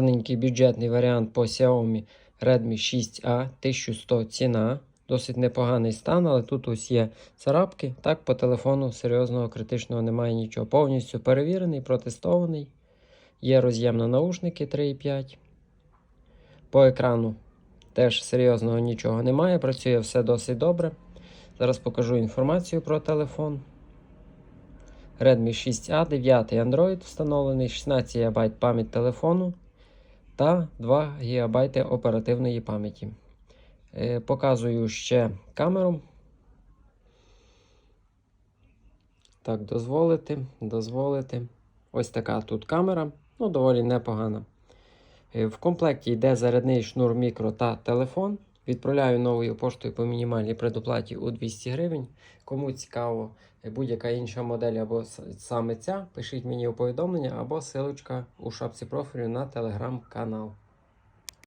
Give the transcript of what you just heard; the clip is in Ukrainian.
Маленький бюджетний варіант по Xiaomi Redmi 6A 1100 ціна. Досить непоганий стан, але тут ось є царапки. Так, по телефону серйозного критичного немає нічого. Повністю перевірений, протестований. Є роз'єм на наушники 3,5. По екрану теж серйозного нічого немає. Працює все досить добре. Зараз покажу інформацію про телефон. Redmi 6A, 9 Android встановлений, 16 ГБ пам'ять телефону та 2 ГБ оперативної пам'яті. Е, Показую ще камеру. Так, дозволити, дозволити. Ось така тут камера, ну, доволі непогана. Е, В комплекті йде зарядний шнур мікро та телефон. Відправляю новою поштою по мінімальній предоплаті у 200 гривень. Кому цікаво будь-яка інша модель або саме ця, пишіть мені у повідомлення або силочка у шапці профілю на телеграм-канал.